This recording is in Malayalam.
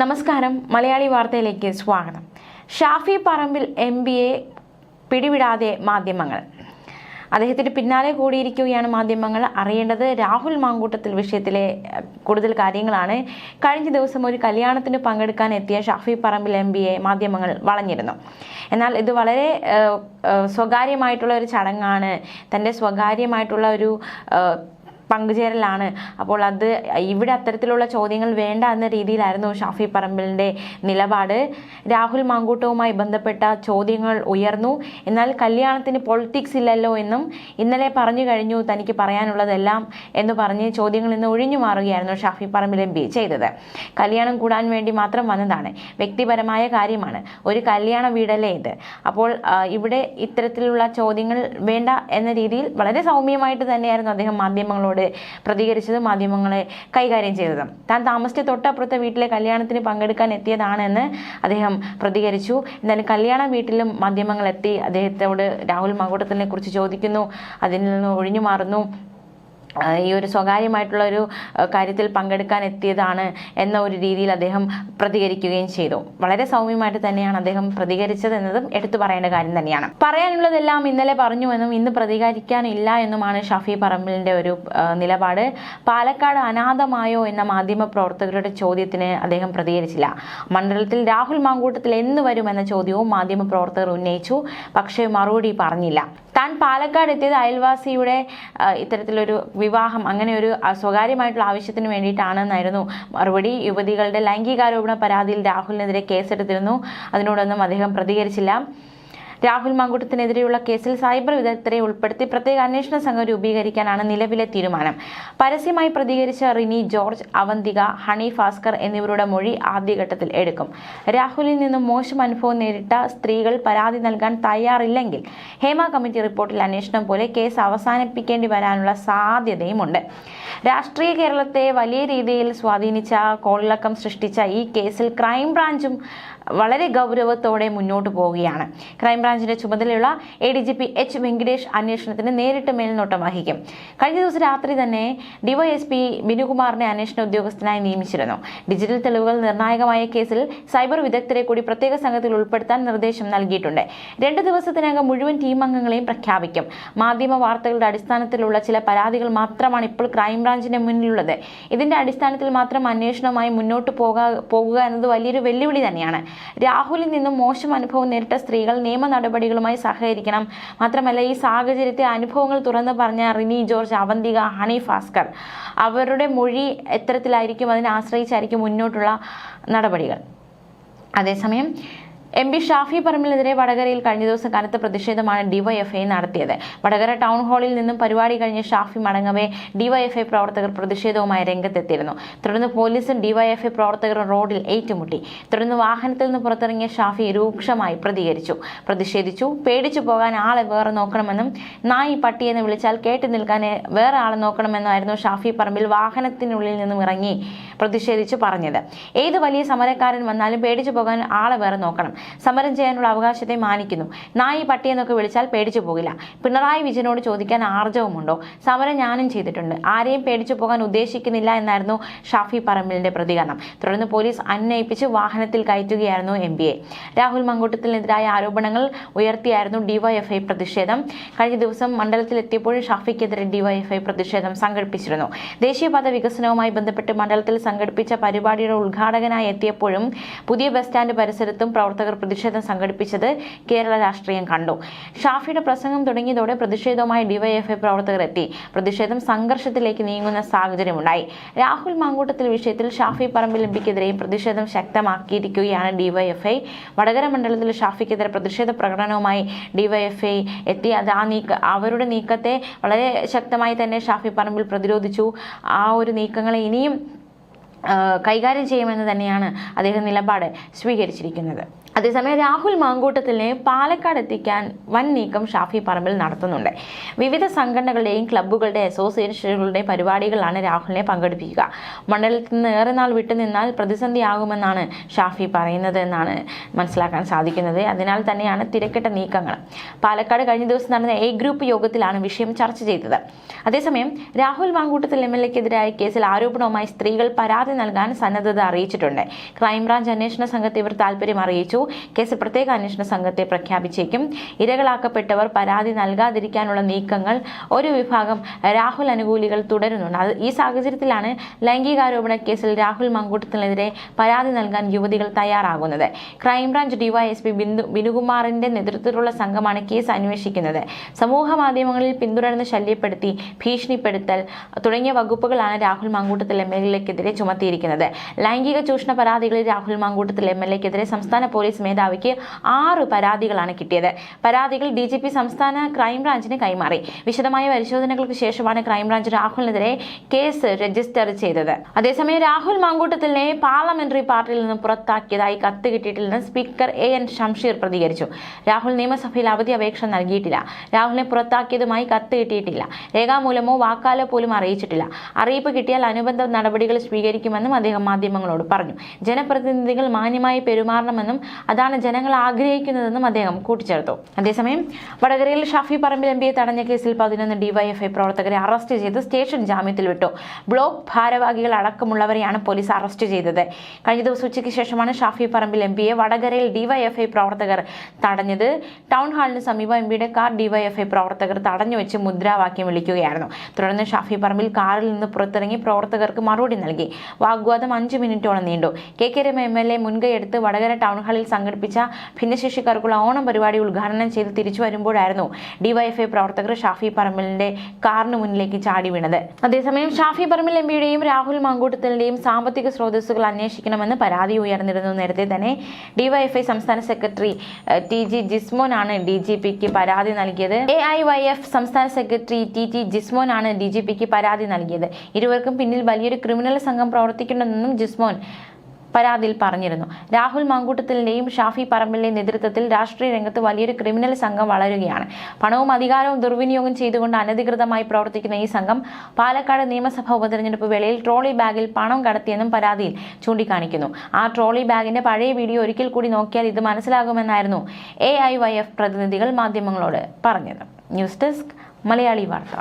നമസ്കാരം. മലയാളി വാർത്തയിലേക്ക് സ്വാഗതം. Shafi Parambil M B A പിടിവിടാതെ മാധ്യമങ്ങൾ. അദ്ദേഹത്തിന് പിന്നാലെ കൂടിയിരിക്കുകയാണ് മാധ്യമങ്ങൾ. അറിയേണ്ടത് രാഹുൽ മാങ്കൂട്ടത്തിൽ വിഷയത്തിലെ കൂടുതൽ കാര്യങ്ങളാണ്. കഴിഞ്ഞ ദിവസം ഒരു കല്യാണത്തിന് പങ്കെടുക്കാൻ എത്തിയ ഷാഫി പറമ്പിൽ എം എ മാധ്യമങ്ങൾ വളഞ്ഞിരുന്നു. എന്നാൽ ഇത് വളരെ സ്വകാര്യമായിട്ടുള്ള ഒരു ചടങ്ങാണ്. തന്റെ സ്വകാര്യമായിട്ടുള്ള ഒരു പങ്കുചേരലാണ്. അപ്പോൾ അത് ഇവിടെ അത്തരത്തിലുള്ള ചോദ്യങ്ങൾ വേണ്ട എന്ന രീതിയിലായിരുന്നു ഷാഫി പറമ്പിലിന്റെ നിലപാട്. രാഹുൽ മാങ്കൂട്ടവുമായി ബന്ധപ്പെട്ട ചോദ്യങ്ങൾ ഉയർന്നു. എന്നാൽ കല്യാണത്തിന് പൊളിറ്റിക്സ് ഇല്ലല്ലോ എന്നും ഇന്നലെ പറഞ്ഞു കഴിഞ്ഞു തനിക്ക് പറയാനുള്ളതെല്ലാം എന്ന് പറഞ്ഞ് ചോദ്യങ്ങളിൽ നിന്ന് ഒഴിഞ്ഞു മാറുകയായിരുന്നു ഷാഫി പറമ്പിൽ എം പി ചെയ്തത്. കല്യാണം കൂടാൻ വേണ്ടി മാത്രം വന്നതാണ്. വ്യക്തിപരമായ കാര്യമാണ്. ഒരു കല്യാണ വീടല്ലേ ഇത്? അപ്പോൾ ഇവിടെ ഇത്തരത്തിലുള്ള ചോദ്യങ്ങൾ വേണ്ട എന്ന രീതിയിൽ വളരെ സൗമ്യമായിട്ട് തന്നെയായിരുന്നു അദ്ദേഹം മാധ്യമങ്ങളോട് പ്രതികരിച്ചത് മാധ്യമങ്ങളെ കൈകാര്യം ചെയ്തത്. താൻ താമസിച്ച തൊട്ടപ്പുറത്തെ വീട്ടിലെ കല്യാണത്തിന് പങ്കെടുക്കാൻ എത്തിയതാണെന്ന് അദ്ദേഹം പ്രതികരിച്ചു. എന്നാലും കല്യാണ വീട്ടിലും മാധ്യമങ്ങൾ എത്തി അദ്ദേഹത്തോട് രാഹുൽ മാങ്കൂട്ടത്തിനെ കുറിച്ച് ചോദിക്കുന്നു. അതിൽ നിന്ന് ഒഴിഞ്ഞു മാറുന്നു. ഈ ഒരു സ്വകാര്യമായിട്ടുള്ള ഒരു കാര്യത്തിൽ പങ്കെടുക്കാൻ എത്തിയതാണ് എന്ന ഒരു രീതിയിൽ അദ്ദേഹം പ്രതികരിക്കുകയും ചെയ്തു. വളരെ സൗമ്യമായിട്ട് തന്നെയാണ് അദ്ദേഹം പ്രതികരിച്ചത് എന്നതും എടുത്തു പറയേണ്ട കാര്യം തന്നെയാണ്. പറയാനുള്ളതെല്ലാം ഇന്നലെ പറഞ്ഞുവെന്നും ഇന്ന് പ്രതികരിക്കാനില്ല എന്നുമാണ് ഷാഫി പറമ്പിലിന്റെ ഒരു നിലപാട്. പാലക്കാട് അനാഥമായോ എന്ന മാധ്യമ പ്രവർത്തകരുടെ ചോദ്യത്തിന് അദ്ദേഹം പ്രതികരിച്ചില്ല. മണ്ഡലത്തിൽ രാഹുൽ മാങ്കൂട്ടത്തിൽ എന്ന് വരുമെന്ന ചോദ്യവും മാധ്യമ പ്രവർത്തകർ ഉന്നയിച്ചു. പക്ഷേ മറുപടി പറഞ്ഞില്ല. താൻ പാലക്കാട് എത്തിയത് അയൽവാസിയുടെ ഇത്തരത്തിലൊരു വിവാഹം അങ്ങനെ ഒരു സ്വകാര്യമായിട്ടുള്ള ആവശ്യത്തിന് വേണ്ടിയിട്ടാണെന്നായിരുന്നു. മറുപടി യുവതികളുടെ ലൈംഗികാരോപണ പരാതിയിൽ രാഹുലിനെതിരെ കേസെടുത്തിരുന്നു. അതിനോടൊന്നും അദ്ദേഹം പ്രതികരിച്ചില്ല. രാഹുൽ മങ്കുട്ടത്തിനെതിരെയുള്ള കേസിൽ സൈബർ വിദഗ്ധരെ ഉൾപ്പെടുത്തി പ്രത്യേക അന്വേഷണ സംഘം രൂപീകരിക്കാനാണ് നിലവിലെ തീരുമാനം. പരസ്യമായി പ്രതികരിച്ച റിനി ജോർജ് അവന്തിക ഹണി ഭാസ്കർ എന്നിവരുടെ മൊഴി ആദ്യഘട്ടത്തിൽ എടുക്കും. രാഹുലിൽ നിന്നും മോശം അനുഭവം നേരിട്ട സ്ത്രീകൾ പരാതി നൽകാൻ തയ്യാറില്ലെങ്കിൽ ഹേമ കമ്മിറ്റി റിപ്പോർട്ടിൽ അന്വേഷണം പോലെ കേസ് അവസാനിപ്പിക്കേണ്ടി വരാനുള്ള സാധ്യതയുമുണ്ട്. രാഷ്ട്രീയ കേരളത്തെ വലിയ രീതിയിൽ സ്വാധീനിച്ച കോളിളക്കം സൃഷ്ടിച്ച ഈ കേസിൽ ക്രൈംബ്രാഞ്ചും വളരെ ഗൗരവത്തോടെ മുന്നോട്ട് പോവുകയാണ്. ക്രൈംബ്രാഞ്ചിന്റെ ചുമതലയുള്ള A D G P H Venkatesh അന്വേഷണത്തിന് നേരിട്ട് മേൽനോട്ടം വഹിക്കും. കഴിഞ്ഞ ദിവസം രാത്രി തന്നെ ഡിവൈഎസ്പി ബിനുകുമാറിനെ അന്വേഷണ ഉദ്യോഗസ്ഥനായി നിയമിച്ചിരുന്നു. ഡിജിറ്റൽ തെളിവുകൾ നിർണായകമായ കേസിൽ സൈബർ വിദഗ്ധരെ കൂടി പ്രത്യേക സംഘത്തിൽ ഉൾപ്പെടുത്താൻ നിർദ്ദേശം നൽകിയിട്ടുണ്ട്. രണ്ട് ദിവസത്തിനകം മുഴുവൻ ടീം അംഗങ്ങളെയും പ്രഖ്യാപിക്കും. മാധ്യമ വാർത്തകളുടെ അടിസ്ഥാനത്തിലുള്ള ചില പരാതികൾ മാത്രമാണ് ഇപ്പോൾ ക്രൈംബ്രാഞ്ചിന്റെ മുന്നിലുള്ളത്. ഇതിന്റെ അടിസ്ഥാനത്തിൽ മാത്രം അന്വേഷണവുമായി മുന്നോട്ട് പോകാ പോകുക എന്നത് വലിയൊരു വെല്ലുവിളി തന്നെയാണ്. രാഹുലിൽ നിന്നും മോശം അനുഭവം നേരിട്ട സ്ത്രീകൾ നിയമ നടപടികളുമായി സഹകരിക്കണം. മാത്രമല്ല ഈ സാഹചര്യത്തെ അനുഭവങ്ങൾ തുറന്ന് പറഞ്ഞ റിനി ജോർജ് അവന്തിക ഹണി ഭാസ്കർ അവരുടെ മൊഴി എത്തരത്തിലായിരിക്കും അതിനെ ആശ്രയിച്ചായിരിക്കും മുന്നോട്ടുള്ള നടപടികൾ. അതേസമയം എം പി ഷാഫി പറമ്പിലെതിരെ വടകരയിൽ കഴിഞ്ഞ ദിവസം കനത്ത പ്രതിഷേധമാണ് ഡിവൈഎഫ്ഐ നടത്തിയത്. വടകര ടൗൺ ഹാളിൽ നിന്നും പരിപാടി കഴിഞ്ഞ് ഷാഫി മടങ്ങവേ ഡിവൈഎഫ്ഐ പ്രവർത്തകർ പ്രതിഷേധവുമായി രംഗത്തെത്തിയിരുന്നു. തുടർന്ന് പോലീസും ഡിവൈഎഫ്ഐ പ്രവർത്തകരും റോഡിൽ ഏറ്റുമുട്ടി. തുടർന്ന് വാഹനത്തിൽ നിന്ന് പുറത്തിറങ്ങിയ ഷാഫി രൂക്ഷമായി പ്രതികരിച്ചു. പ്രതിഷേധിച്ചു. പേടിച്ചു പോകാൻ ആളെ വേറെ നോക്കണമെന്നും നായി പട്ടിയെന്ന് വിളിച്ചാൽ കേട്ടു നിൽക്കാൻ വേറെ ആളെ നോക്കണമെന്നായിരുന്നു ഷാഫി പറമ്പിൽ വാഹനത്തിനുള്ളിൽ നിന്നും ഇറങ്ങി പ്രതിഷേധിച്ചു പറഞ്ഞത്. ഏത് വലിയ സമരക്കാരൻ വന്നാലും പേടിച്ചു പോകാൻ ആളെ വേറെ നോക്കണം. സമരം ചെയ്യാനുള്ള അവകാശത്തെ മാനിക്കുന്നു. നായി പട്ടിയെന്നൊക്കെ വിളിച്ചാൽ പേടിച്ചു പോകില്ല. പിണറായി വിജയനോട് ചോദിക്കാൻ ആർജവമുണ്ടോ? സമരം ഞാനും ചെയ്തിട്ടുണ്ട്. ആരെയും പേടിച്ചു പോകാൻ ഉദ്ദേശിക്കുന്നില്ല എന്നായിരുന്നു ഷാഫി പറമ്പിലിന്റെ പ്രതികരണം. തുടർന്ന് പോലീസ് അന്വയിപ്പിച്ച് വാഹനത്തിൽ കയറ്റുകയായിരുന്നു എം പി എ. രാഹുൽ മങ്കൂട്ടത്തിനെതിരായ ആരോപണങ്ങൾ ഉയർത്തിയായിരുന്നു ഡിവൈഎഫ്ഐ പ്രതിഷേധം. കഴിഞ്ഞ ദിവസം മണ്ഡലത്തിലെത്തിയപ്പോഴും ഷാഫിക്കെതിരെ ഡിവൈഎഫ്ഐ പ്രതിഷേധം സംഘടിപ്പിച്ചിരുന്നു. ദേശീയപാത വികസനവുമായി ബന്ധപ്പെട്ട് മണ്ഡലത്തിൽ സംഘടിപ്പിച്ച പരിപാടിയുടെ ഉദ്ഘാടകനായി എത്തിയപ്പോഴും പുതിയ ബസ് സ്റ്റാൻഡ് പരിസരത്തും പ്രവർത്തകർ പ്രതിഷേധം സംഘടിപ്പിച്ചത് കേരള രാഷ്ട്രീയം കണ്ടു. ഷാഫിയുടെ പ്രസംഗം തുടങ്ങിയതോടെ പ്രതിഷേധവുമായി ഡിവൈഎഫ്ഐ പ്രവർത്തകർ എത്തി. പ്രതിഷേധം സംഘർഷത്തിലേക്ക് നീങ്ങുന്ന സാഹചര്യമുണ്ടായി. രാഹുൽ മാങ്കൂട്ടത്തിൽ വിഷയത്തിൽ ഷാഫി പറമ്പിൽ എംപിക്കെതിരെയും പ്രതിഷേധം ശക്തമാക്കിയിരിക്കുകയാണ് ഡിവൈഎഫ്ഐ. വടകര മണ്ഡലത്തിൽ ഷാഫിക്കെതിരെ പ്രതിഷേധ പ്രകടനവുമായി ഡിവൈഎഫ്ഐ എത്തി. അത് ആ നീക്ക അവരുടെ നീക്കത്തെ വളരെ ശക്തമായി തന്നെ ഷാഫി പറമ്പിൽ പ്രതിരോധിച്ചു. ആ ഒരു നീക്കങ്ങളെ ഇനിയും കൈകാര്യം ചെയ്യുമെന്ന് തന്നെയാണ് അദ്ദേഹം നിലപാട് സ്വീകരിച്ചിരിക്കുന്നത്. അതേസമയം രാഹുൽ മാങ്കൂട്ടത്തിനെ പാലക്കാട് എത്തിക്കാൻ വൻ നീക്കം ഷാഫി പറമ്പിൽ നടത്തുന്നുണ്ട്. വിവിധ സംഘടനകളുടെയും ക്ലബ്ബുകളുടെ അസോസിയേഷനുകളുടെയും പരിപാടികളാണ് രാഹുലിനെ പങ്കെടുപ്പിക്കുക. മണ്ഡലത്തിൽ നിന്ന് ഏറെ നാൾ വിട്ടുനിന്നാൽ പ്രതിസന്ധിയാകുമെന്നാണ് ഷാഫി പറയുന്നത് എന്നാണ് മനസ്സിലാക്കാൻ സാധിക്കുന്നത്. അതിനാൽ തന്നെയാണ് തിരക്കിട്ട നീക്കങ്ങൾ. പാലക്കാട് കഴിഞ്ഞ ദിവസം നടന്ന എ ഗ്രൂപ്പ് യോഗത്തിലാണ് വിഷയം ചർച്ച ചെയ്തത്. അതേസമയം രാഹുൽ മാങ്കൂട്ടത്തിൽ എം എൽ എക്കെതിരായ കേസിൽ ആരോപണവുമായി സ്ത്രീകൾ പരാതി പരാതി നൽകാൻ സന്നദ്ധത അറിയിച്ചിട്ടുണ്ട്. ക്രൈംബ്രാഞ്ച് അന്വേഷണ സംഘത്തെ ഇവർ താൽപര്യം അറിയിച്ചു. കേസ് പ്രത്യേക അന്വേഷണ സംഘത്തെ പ്രഖ്യാപിച്ചേക്കും. ഇരകളാക്കപ്പെട്ടവർ പരാതി നൽകാതിരിക്കാനുള്ള നീക്കങ്ങൾ ഒരു വിഭാഗം രാഹുൽ അനുകൂലികൾ തുടരുന്നുണ്ട്. അത് ഈ സാഹചര്യത്തിലാണ് ലൈംഗികാരോപണ കേസിൽ രാഹുൽ മങ്കൂട്ടത്തിനെതിരെ പരാതി നൽകാൻ യുവതികൾ തയ്യാറാകുന്നത്. ക്രൈംബ്രാഞ്ച് ഡിവൈഎസ്പി ബിന്ദു ബിനുകുമാറിന്റെ നേതൃത്വത്തിലുള്ള സംഘമാണ് കേസ് അന്വേഷിക്കുന്നത്. സമൂഹ മാധ്യമങ്ങളിൽ പിന്തുടർന്ന് ശല്യപ്പെടുത്തി ഭീഷണിപ്പെടുത്തൽ തുടങ്ങിയ വകുപ്പുകളാണ് രാഹുൽ മങ്കൂട്ടത്തിൽ എം എൽ എക്കെതിരെ ചുമത്തിയിരിക്കുന്നത് ലൈംഗിക ചൂഷണ പരാതികളിൽ രാഹുൽ മാങ്കൂട്ടത്തിൽ എം എൽ എക്കെതിരെ സംസ്ഥാന പോലീസ് മേധാവിക്ക് ആറ് പരാതികളാണ് കിട്ടിയത്. പരാതികൾ ഡി ജി പി സംസ്ഥാന ക്രൈംബ്രാഞ്ചിന് കൈമാറി. വിശദമായ പരിശോധനകൾക്ക് ശേഷമാണ് ക്രൈംബ്രാഞ്ച് രാഹുലിനെതിരെ കേസ് രജിസ്റ്റർ ചെയ്തത്. അതേസമയം രാഹുൽ മാങ്കൂട്ടത്തിനെ പാർലമെന്ററി പാർട്ടിയിൽ നിന്ന് പുറത്താക്കിയതായി കത്ത് കിട്ടിയിട്ടില്ലെന്ന് സ്പീക്കർ എ എൻ ഷംഷീർ പ്രതികരിച്ചു. രാഹുൽ നിയമസഭയിൽ അവധി അപേക്ഷ നൽകിയിട്ടില്ല. രാഹുലിനെ പുറത്താക്കിയതുമായി കത്ത് കിട്ടിയിട്ടില്ല. രേഖാമൂലമോ വാക്കാലോ പോലും അറിയിച്ചിട്ടില്ല. അറിയിപ്പ് കിട്ടിയാൽ അനുബന്ധ നടപടികൾ സ്വീകരിക്കുമെന്നും അദ്ദേഹം മാധ്യമങ്ങളോട് പറഞ്ഞു. ജനപ്രതിനിധികൾ മാന്യമായി പെരുമാറണമെന്നും അതാണ് ജനങ്ങൾ ആഗ്രഹിക്കുന്നതെന്നും അദ്ദേഹം കൂട്ടിച്ചേർത്തു. അതേസമയം വടകരയിൽ ഷാഫി പറമ്പിൽ എം പിയെ തടഞ്ഞ കേസിൽ പതിനൊന്ന് ഡിവൈഎഫ്ഐ പ്രവർത്തകരെ അറസ്റ്റ് ചെയ്ത് സ്റ്റേഷൻ ജാമ്യത്തിൽ വിട്ടു. ബ്ലോക്ക് ഭാരവാഹികൾ അടക്കമുള്ളവരെയാണ് പോലീസ് അറസ്റ്റ് ചെയ്തത്. കഴിഞ്ഞ ദിവസം ഉച്ചയ്ക്ക് ശേഷമാണ് ഷാഫി പറമ്പിൽ എം പിയെ വടകരയിൽ ഡിവൈഎഫ്ഐ പ്രവർത്തകർ തടഞ്ഞത്. ടൗൺ ഹാളിന് സമീപം എം പിയുടെ കാർ ഡിവൈഎഫ്ഐ പ്രവർത്തകർ തടഞ്ഞു വെച്ച് മുദ്രാവാക്യം വിളിക്കുകയായിരുന്നു. തുടർന്ന് ഷാഫി പറമ്പിൽ കാറിൽ നിന്ന് പുറത്തിറങ്ങി പ്രവർത്തകർക്ക് മറുപടി നൽകി. വാഗ്വാദം അഞ്ച് മിനിറ്റോളം നീണ്ടു. K K Rema M L A മുൻകൈയെടുത്ത് വടകര ടൗൺ ഹാളിൽ സംഘടിപ്പിച്ച ഭിന്നശേഷിക്കാർക്കുള്ള ഓണം പരിപാടി ഉദ്ഘാടനം ചെയ്ത് തിരിച്ചു വരുമ്പോഴായിരുന്നു ഡിവൈഎഫ്ഐ പ്രവർത്തകർ ഷാഫി പറമ്പലിന്റെ കാറിന് മുന്നിലേക്ക് ചാടി വീണത്. അതേസമയം ഷാഫി പറമ്പിൽ എം പിയുടെയും രാഹുൽ മങ്കൂട്ടത്തിലിന്റെയും സാമ്പത്തിക സ്രോതസ്സുകൾ അന്വേഷിക്കണമെന്ന് പരാതി ഉയർന്നിരുന്നു. നേരത്തെ തന്നെ ഡിവൈഎഫ്ഐ സംസ്ഥാന സെക്രട്ടറി ടി ജി ജിസ്മോനാണ് ഡി ജി പിക്ക് പരാതി നൽകിയത്. എ ഐ വൈ എഫ് സംസ്ഥാന സെക്രട്ടറി ടി ടി ജിസ്മോനാണ് ഡി ജി പിക്ക് പരാതി നൽകിയത്. ഇരുവർക്കും പിന്നിൽ വലിയൊരു ക്രിമിനൽ സംഘം പ്രവർത്തിക്കുന്നുണ്ടെന്നും ജിസ്മോൻ പരാതിയിൽ പറഞ്ഞിരുന്നു. രാഹുൽ മാങ്കൂട്ടത്തിലിന്റെയും ഷാഫി പറമ്പിലിന്റെയും നേതൃത്വത്തിൽ രാഷ്ട്രീയ രംഗത്ത് വലിയൊരു ക്രിമിനൽ സംഘം വളരുകയാണ്. പണവും അധികാരവും ദുർവിനിയോഗം ചെയ്തുകൊണ്ട് അനധികൃതമായി പ്രവർത്തിക്കുന്ന ഈ സംഘം പാലക്കാട് നിയമസഭാ ഉപതെരഞ്ഞെടുപ്പ് വേളയിൽ ട്രോളി ബാഗിൽ പണം കടത്തിയെന്നും പരാതിയിൽ ചൂണ്ടിക്കാണിക്കുന്നു. ആ ട്രോളി ബാഗിന്റെ പഴയ വീഡിയോ ഒരിക്കൽ കൂടി നോക്കിയാൽ ഇത് മനസ്സിലാകുമെന്നായിരുന്നു എ പ്രതിനിധികൾ മാധ്യമങ്ങളോട് പറഞ്ഞത്. ന്യൂസ് ഡെസ്ക് മലയാളി വാർത്ത.